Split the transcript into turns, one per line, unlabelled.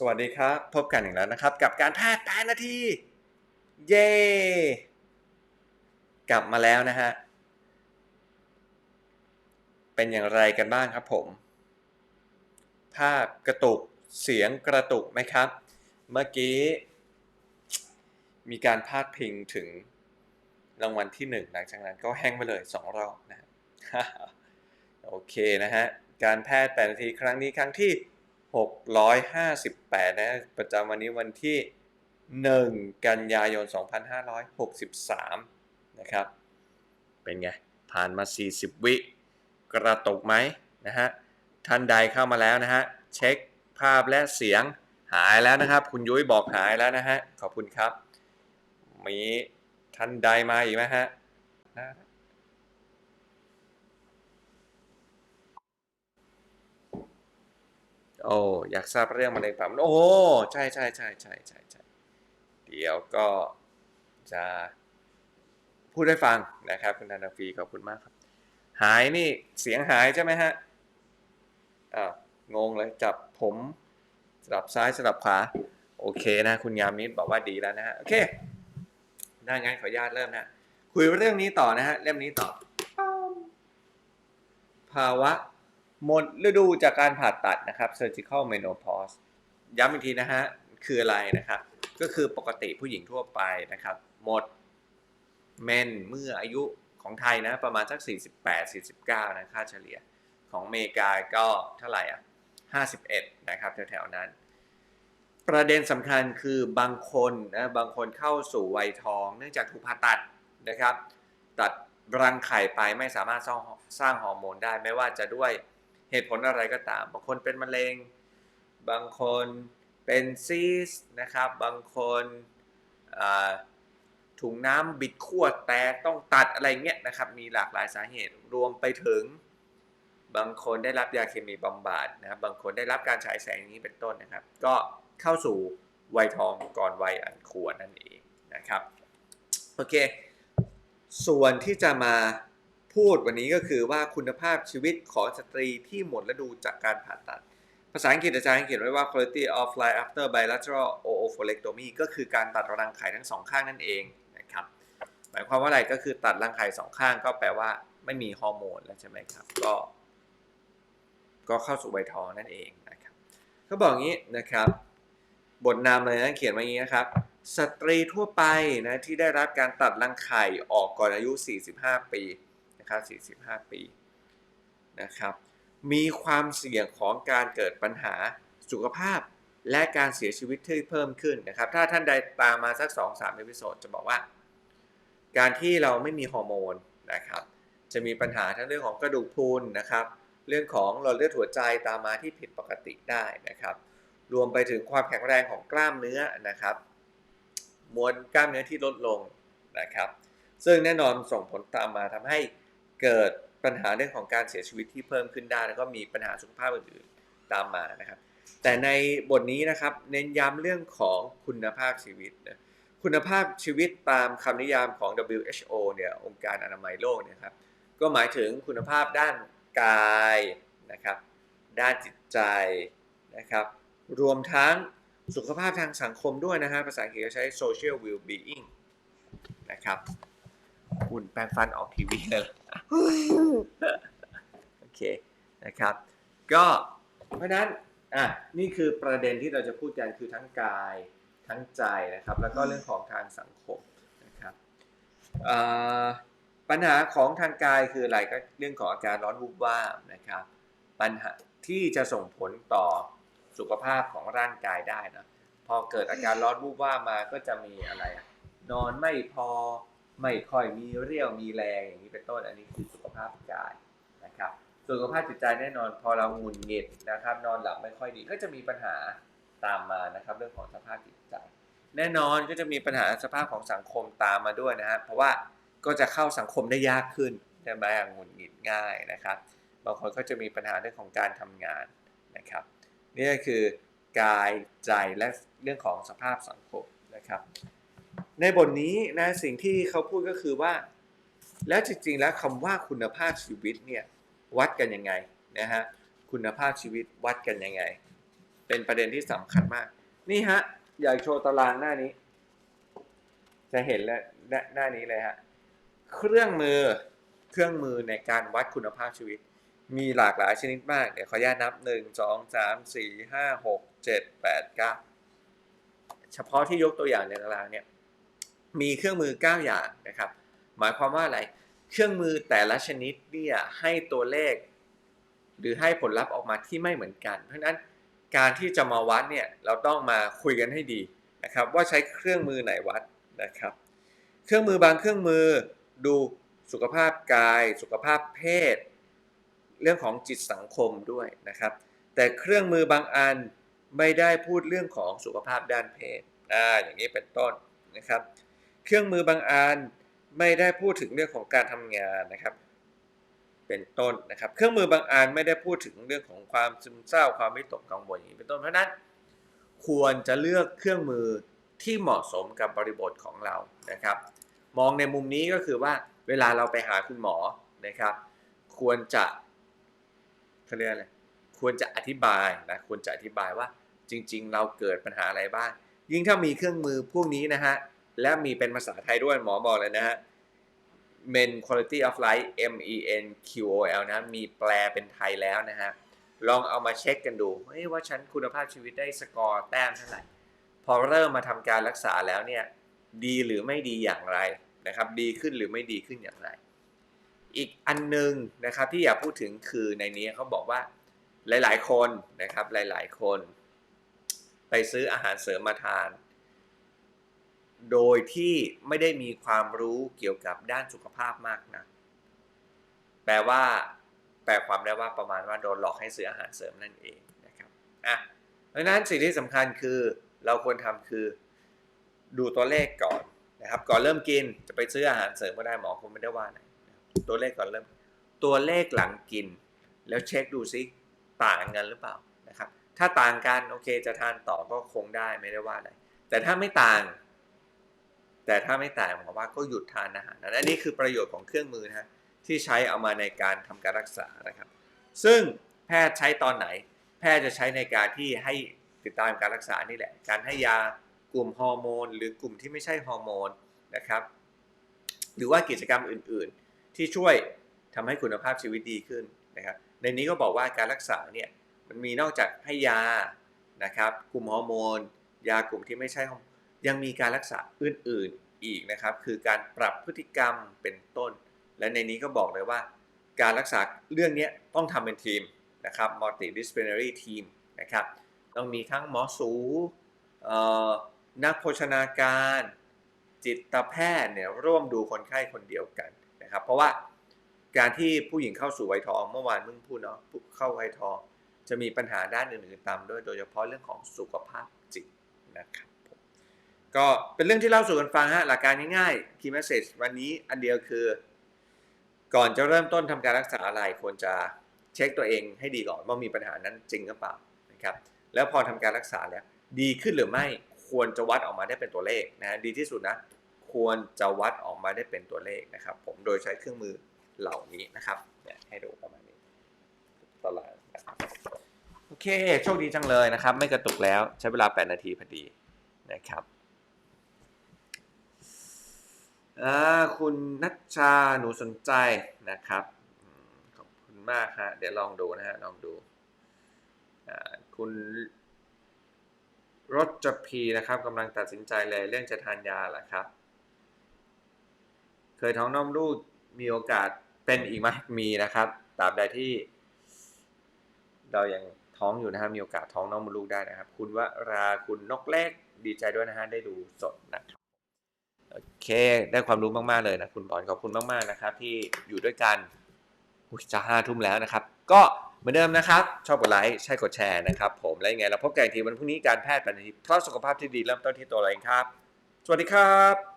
สวัสดีครับ พบกันอีกแล้วนะครับ กับการแพทย์แปดนาที เย้กลับมาแล้วนะฮะ เป็นอย่างไรกันบ้างครับผม ภาพกระตุกเสียงกระตุกไหมครับ เมื่อกี้ มีการพาดพิงถึงรางวัลที่หนึ่งหลังจากนั้นก็แห้งไปเลยสองรอบนะฮะโอเคนะฮะ การแพทย์แปดนาทีครั้งนี้ครั้งที่ 658 นะประจำวันนี้วันที่ 1 กันยายน 2563 นะครับ เป็นไง ผ่านมา 40 วิ กระตุกไหมนะฮะ ท่านใดเข้ามาแล้วนะฮะ เช็คภาพและเสียงหายแล้วนะครับ คุณยุ้ยบอกหายแล้วนะฮะ ขอบคุณครับ มีท่านใดมาอีกไหมฮะ โอ้อยากทราบเรื่องมะเร็งปากมดโอ้ใช่ใช่ใช่ใช่ใช่ใช่เดี๋ยวก็จะพูดให้ฟังนะครับ คุณธนาฟีขอบคุณมากครับ หายนี่เสียงหายใช่ไหมฮะอ่าวงงเลยจับผมสลับซ้ายสลับขวาโอเคนะ คุณยามนิดบอกว่าดีแล้วนะฮะโอเคได้งั้นขออนุญาตเริ่มนะคุยเรื่องนี้ต่อนะฮะเล่มนี้ต่อ ภาวะ หมดฤดูจากการผ่าตัดนะครับ surgical menopause ย้ำอีกทีนะฮะ คืออะไรนะครับ ก็คือปกติผู้หญิงทั่วไปนะครับ หมดเมนเมื่ออายุของไทยนะ ประมาณสัก 48 49 นะค่าเฉลี่ย ของอเมริกาก็เท่าไหร่อะ 51 นะครับแถวๆนั้น ประเด็นสำคัญคือบางคนนะบางคนเข้าสู่วัยทอง เนื่องจากถูกผ่าตัดนะครับ ตัดรังไข่ไปไม่สามารถสร้างสร้างฮอร์โมนได้ไม่ว่าจะด้วย ตุผลอะไรก็ตาม บางคนเป็นมะเร็ง บางคนเป็นซีสนะครับ บางคนถุงน้ำบิดขั้วแตกต้องตัดอะไรเงี้ยนะครับ มีหลากหลายสาเหตุรวมไปถึง บางคนได้รับยาเคมีบำบัดนะครับ บางคนได้รับการฉายแสงอย่างนี้เป็นต้นนะครับ ก็เข้าสู่วัยทองก่อนวัยอันควรนั่นเองนะครับ โอเค ส่วนที่จะมา พูดวันนี้ก็คือว่าคุณภาพชีวิตของสตรีที่หมดฤดูจากการผ่าตัด ภาษาอังกฤษอาจารย์เขียนไว้ว่า quality of life after bilateral oophorectomy ก็คือการตัดรังไข่ทั้งสองข้างนั่นเองนะครับหมายความว่าอะไรก็คือตัดรังไข่สองข้างก็แปลว่าไม่มีฮอร์โมนแล้วใช่ไหมครับก็ ก็เข้าสู่วัยทองนั่นเองนะครับเขาบอกงี้นะครับบทนำเลยนะเขียนมาอย่างนี้นะครับ สตรีทั่วไปนะที่ได้รับการตัดรังไข่ออกก่อนอายุ 45 ปี ครับ45 ปีนะครับ มีความเสี่ยงของการเกิดปัญหาสุขภาพและการเสียชีวิตที่เพิ่มขึ้นนะครับ ถ้าท่านใดตามมาสัก 2-3เอพิโซดจะบอกว่า การที่เราไม่มีฮอร์โมนนะครับ จะมีปัญหาทั้งเรื่องของกระดูกพรุนนะครับ เรื่องของหลอดเลือดหัวใจตามมาที่ผิดปกติได้นะครับ รวมไปถึงความแข็งแรงของกล้ามเนื้อนะครับ มวลกล้ามเนื้อที่ลดลงนะครับ ซึ่งแน่นอนส่งผลตามมาทำให้ เกิดปัญหาเรื่องของการเสียชีวิตที่เพิ่มขึ้นได้ แล้วก็มีปัญหาสุขภาพอื่นๆตามมานะครับ แต่ในบทนี้นะครับเน้นย้ำเรื่องของคุณภาพชีวิตนะคุณภาพชีวิตตามคำนิยามของ WHO เนี่ยองค์การอนามัยโลกเนี่ยครับก็หมายถึงคุณภาพด้านกายนะครับด้านจิตใจนะครับรวมทั้งสุขภาพทางสังคมด้วยนะฮะภาษาอังกฤษใช้ social well-being นะครับ คุณแปรงฟันออกทีวีเลยเหรอโอเคนะครับ ก็เพราะฉะนั้นอะนี่คือประเด็นที่เราจะพูดกันคือทั้งกายทั้งใจนะครับ แล้วก็เรื่องของทางสังคมนะครับเอ่อปัญหาของทางกายคืออะไรก็เรื่องของอาการร้อนวูบวาบนะครับ ปัญหาที่จะส่งผลต่อสุขภาพของร่างกายได้นะพอเกิดอาการร้อนวูบวาบมาก็จะมีอะไรอะนอนไม่พอ ไม่ค่อยมีเรี่ยวมีแรงอย่างนี้เป็นต้นอันนี้คือสุขภาพกายนะครับส่วนสุขภาพจิตใจแน่นอนพอเราหงุนหงิดนะครับ นอนหลับไม่ค่อยดีก็จะมีปัญหาตามมานะครับ เรื่องของสภาพจิตใจ แน่นอนก็จะมีปัญหาสภาพของสังคมตามมาด้วยนะฮะเพราะว่าก็จะเข้าสังคมได้ยากขึ้นใช่ไหมหงุนหงิดง่ายนะครับ บางคนก็จะมีปัญหาเรื่องของการทำงานนะครับ นี่ก็คือกายใจและเรื่องของสภาพสังคมนะครับ ในบทนี้นะสิ่งที่เขาพูดก็คือว่า แล้วจริงๆแล้วคำว่าคุณภาพชีวิตเนี่ยวัดกันยังไงนะฮะคุณภาพชีวิตวัดกันยังไง เป็นประเด็นที่สำคัญมาก นี่ฮะอยากโชว์ตารางหน้านี้ จะเห็นแล้วหน้านี้เลยฮะเครื่องมือเครื่องมือในการวัดคุณภาพชีวิต มีหลากหลายชนิดมาก เดี๋ยวขออนุญาตนับหนึ่งสองสามสี่ห้าหกเจ็ดแปดเก้าเฉพาะที่ยกตัวอย่างในตารางเนี่ย มีเครื่องมือ 9 อย่างนะครับ หมายความว่าอะไร เครื่องมือแต่ละชนิดเนี่ยให้ตัวเลข หรือให้ผลลัพธ์ออกมาที่ไม่เหมือนกัน เพราะฉะนั้นการที่จะมาวัดเนี่ยเราต้องมาคุยกันให้ดีนะครับ ว่าใช้เครื่องมือไหนวัดนะครับ เครื่องมือบางเครื่องมือดูสุขภาพกาย สุขภาพเพศ เรื่องของจิตสังคมด้วยนะครับ แต่เครื่องมือบางอันไม่ได้พูดเรื่องของสุขภาพด้านเพศอ่าอย่างนี้เป็นต้นนะครับ เครื่องมือบางอันไม่ได้พูดถึงเรื่องของการทำงานนะครับ เป็นต้นนะครับ เครื่องมือบางอันไม่ได้พูดถึงเรื่องของความซึมเศร้าความวิตกกังวลอย่างนี้เป็นต้นเพราะนั้น ควรจะเลือกเครื่องมือที่เหมาะสมกับบริบทของเรานะครับ มองในมุมนี้ก็คือว่าเวลาเราไปหาคุณหมอนะครับ ควรจะเขาเรียกอะไรควรจะอธิบายนะควรจะอธิบายว่าจริง ๆ เราเกิดปัญหาอะไรบ้าง ยิ่งถ้ามีเครื่องมือพวกนี้นะฮะ และมีเป็นภาษาไทยด้วยหมอบอกเลยนะฮะ Men Quality of Life M E N Q O L นะมีแปลเป็นไทยแล้วนะฮะ ลองเอามาเช็คกันดูว่าฉันคุณภาพชีวิตได้สกอร์แต้มเท่าไหร่ พอเริ่มมาทำการรักษาแล้วเนี่ย ดีหรือไม่ดีอย่างไรนะครับ ดีขึ้นหรือไม่ดีขึ้นอย่างไร อีกอันหนึงนะครับที่อยากพูดถึงคือในนี้เขาบอกว่าหลาย ๆ คนนะครับหลาย ๆ คน ไปซื้ออาหารเสริมมาทาน โดยที่ไม่ได้มีความรู้เกี่ยวกับด้านสุขภาพมากนะแปลว่า แปลความได้ว่าประมาณว่าโดนหลอกให้ซื้ออาหารเสริมนั่นเองนะครับอะดังนั้นสิ่งที่สำคัญคือเราควรทำคือดูตัวเลขก่อนนะครับ ก่อนเริ่มกินจะไปซื้ออาหารเสริมก็ได้หมอคงไม่ได้ว่าไหนตัวเลขก่อนเริ่ม ตัวเลขหลังกิน แล้วเช็คดูซิต่างกันหรือเปล่านะครับ ถ้าต่างกันโอเคจะทานต่อก็คงได้ไม่ได้ว่าอะไรแต่ถ้าไม่ต่าง แต่ถ้าไม่ต่างหมอว่าก็หยุดทานอาหารนั้นอันนี้คือประโยชน์ของเครื่องมือนะฮะที่ใช้เอามาในการทำการรักษานะครับ ซึ่งแพทย์ใช้ตอนไหน แพทย์จะใช้ในการที่ให้ติดตามการรักษานี่แหละ การให้ยากลุ่มฮอร์โมน หรือกลุ่มที่ไม่ใช่ฮอร์โมนนะครับ หรือว่ากิจกรรมอื่นๆ ที่ช่วยทำให้คุณภาพชีวิตดีขึ้นนะครับ ในนี้ก็บอกว่าการรักษาเนี่ยมันมีนอกจากให้ยานะครับ กลุ่มฮอร์โมน ยากลุ่มที่ไม่ใช่ฮอร์โมน ยังมีการรักษาอื่นๆอีกนะครับ คือการปรับพฤติกรรมเป็นต้น และในนี้ก็บอกเลยว่า การรักษาเรื่องนี้ต้องทำเป็นทีมนะครับ multidisciplinary team นะครับ ต้องมีทั้งหมอสูนักโภชนาการจิตแพทย์เนี่ยร่วมดูคนไข้คนเดียวกันนะครับ เพราะว่าการที่ผู้หญิงเข้าสู่วัยทองเมื่อวานมึงพูดเนาะเข้าวัยทองจะมีปัญหาด้านอื่นๆตามด้วยโดยเฉพาะเรื่องของสุขภาพจิตนะครับ ก็เป็นเรื่องที่เล่าสู่กันฟังฮะหลักการง่ายๆ key message วันนี้อันเดียวคือ ก่อนจะเริ่มต้นทำการรักษาอะไรควรจะเช็คตัวเองให้ดีก่อนว่ามีปัญหานั้นจริงหรือเปล่านะครับแล้วพอทำการรักษาแล้ว ดีขึ้นหรือไม่ควรจะวัดออกมาได้เป็นตัวเลขนะดีที่สุดนะ ควรจะวัดออกมาได้เป็นตัวเลขนะครับ ผมโดยใช้เครื่องมือเหล่านี้นะครับเนี่ยให้ดูประมาณนี้ตลาดนะครับโอเคโชคดีจังเลยนะครับ ไม่กระตุกแล้วใช้เวลา 8 นาทีพอดีนะครับอ่า คุณนัชชาหนูสนใจนะครับ ขอบคุณมากฮะเดี๋ยวลองดูนะฮะลองดูคุณรถจพีนะครับกำลังตัดสินใจเลยเรื่องจะทานยาแหละครับ เคยท้องน้อมลูกมีโอกาสเป็นอีกไหมมีนะครับตราบใดที่ เรายังท้องอยู่นะฮะมีโอกาสท้องน้องมดลูกได้นะครับ คุณวราคุณนกเล็กดีใจด้วยนะฮะได้ดูสดนะครับ โอเค ได้ความรู้มาก ๆ เลยนะคุณบอลขอบคุณมาก ๆ นะครับ ที่อยู่ด้วยกันจะห้าทุ่มแล้วนะครับ ก็เหมือนเดิมนะครับ ชอบกดไลค์ใช่กดแชร์นะครับ ผมและยังไงเราพบกันอีกทีวันพรุ่งนี้การแพทย์ปันทีเพราะสุขภาพที่ดีเริ่มต้นที่ตัวเราเองครับ สวัสดีครับ